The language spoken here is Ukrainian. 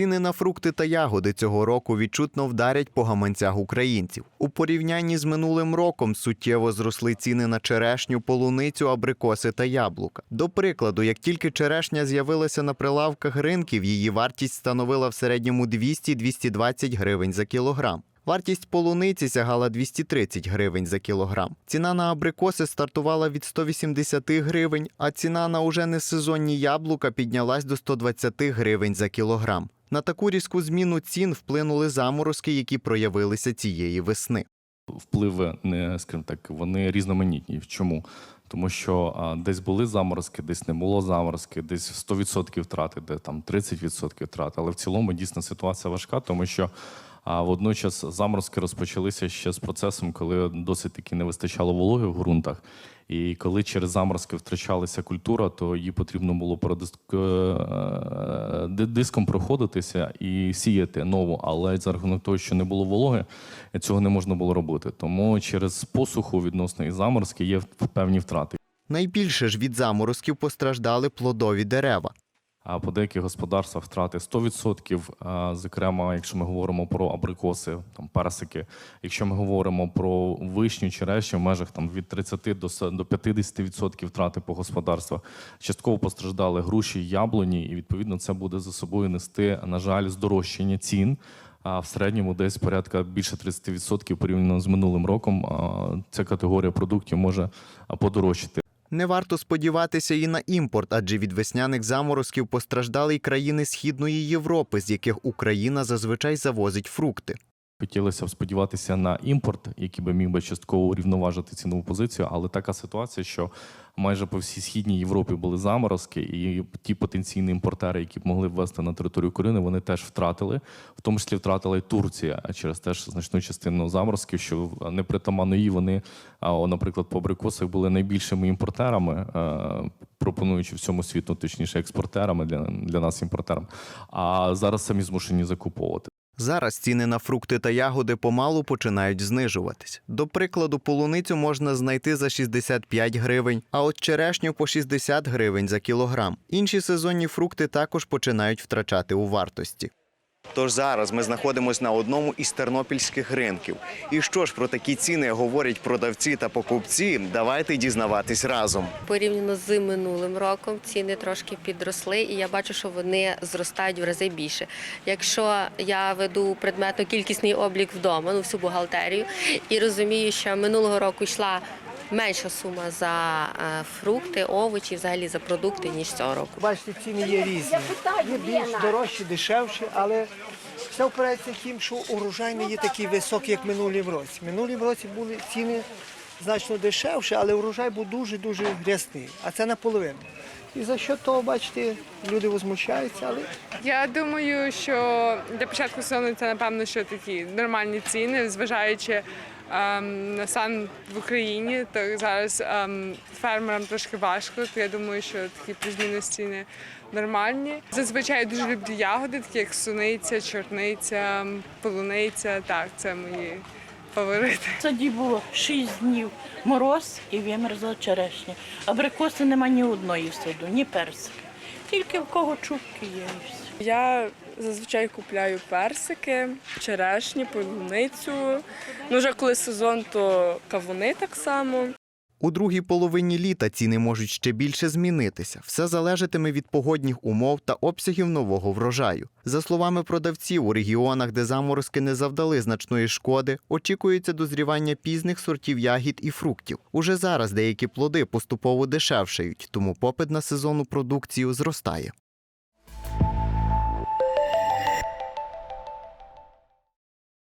Ціни на фрукти та ягоди цього року відчутно вдарять по гаманцях українців. У порівнянні з минулим роком суттєво зросли ціни на черешню, полуницю, абрикоси та яблука. До прикладу, як тільки черешня з'явилася на прилавках ринків, її вартість становила в середньому 200-220 гривень за кілограм. Вартість полуниці сягала 230 гривень за кілограм. Ціна на абрикоси стартувала від 180 гривень, а ціна на уже несезонні яблука піднялась до 120 гривень за кілограм. На таку різку зміну цін вплинули заморозки, які проявилися цієї весни. впливи не скажімо так, вони різноманітні. Чому? Тому що а, десь були заморозки, десь не було заморозки, десь 100% втрати, де там 30% втрати. Але в цілому дійсно ситуація важка, тому що а, водночас заморозки розпочалися ще з процесом, коли досить таки не вистачало вологи в ґрунтах. І коли через заморозки втрачалася культура, то її потрібно було е, диском проходитися і сіяти нову. Але за рахунок того, що не було вологи, цього не можна було робити. Тому через посуху відносно і заморозки є певні втрати. Найбільше ж від заморозків постраждали плодові дерева. А по деяких господарствах втрати 100%, зокрема, якщо ми говоримо про абрикоси, там персики. Якщо ми говоримо про вишню, черешню, в межах там від 30 до с- до 50% втрати по господарствах. Частково постраждали груші, яблуні, і відповідно це буде за собою нести, на жаль, здорожчання цін. А в середньому десь порядка більше 30% порівняно з минулим роком. Ця категорія продуктів може подорожчати. Не варто сподіватися і на імпорт, адже від весняних заморозків постраждали й країни Східної Європи, з яких Україна зазвичай завозить фрукти. Хотілося б сподіватися на імпорт, який би міг би частково урівноважити цінову позицію, але така ситуація, що майже по всій східній Європі були заморозки, і ті потенційні імпортери, які б могли ввести на територію України, вони теж втратили, в тому числі втратила і Турція, через теж значну частину заморозків, що непритаманно їй вони, наприклад, по абрикосах були найбільшими імпортерами, е, пропонуючи всьому світу, точніше, експортерами для, для нас імпортерам. А зараз самі змушені закуповувати. Зараз ціни на фрукти та ягоди помалу починають знижуватись. До прикладу, полуницю можна знайти за 65 гривень, а от черешню по 60 гривень за кілограм. Інші сезонні фрукти також починають втрачати у вартості. Тож зараз ми знаходимося на одному із тернопільських ринків. І що ж про такі ціни говорять продавці та покупці? Давайте дізнаватись разом. Порівняно з минулим роком ціни трошки підросли, і я бачу, що вони зростають в рази більше. Якщо я веду предметно-кількісний облік вдома, ну всю бухгалтерію, і розумію, що минулого року йшла менша сума за е, фрукти, овочі, взагалі за продукти, ніж цього року. Бачите, ціни є різні. Є більш дорожчі, дешевші, але все впирається тим, що урожай не є такий високий, як минулі році. Минулі році були ціни значно дешевші, але урожай був дуже-дуже грязний, а це наполовину. І за що того, бачите, люди возмущаються, але Я думаю, що для початку сезону це напевно що такі нормальні ціни, зважаючи ем, стан в Україні, то зараз ем, фермерам трошки важко. То я думаю, що такі плюс-мінус ціни нормальні. Зазвичай дуже люблю ягоди, такі як суниця, чорниця, полуниця. Так, це мої фаворити. Тоді було 6 днів мороз і вимерзла черешня. Абрикоси нема ні одної в саду, ні персики. Тільки в кого чубки є і все. Я зазвичай купляю персики, черешні, полуницю. Ну, вже коли сезон, то кавуни так само. У другій половині літа ціни можуть ще більше змінитися. Все залежатиме від погодних умов та обсягів нового врожаю. За словами продавців, у регіонах, де заморозки не завдали значної шкоди, очікується дозрівання пізних сортів ягід і фруктів. Уже зараз деякі плоди поступово дешевшають, тому попит на сезонну продукцію зростає.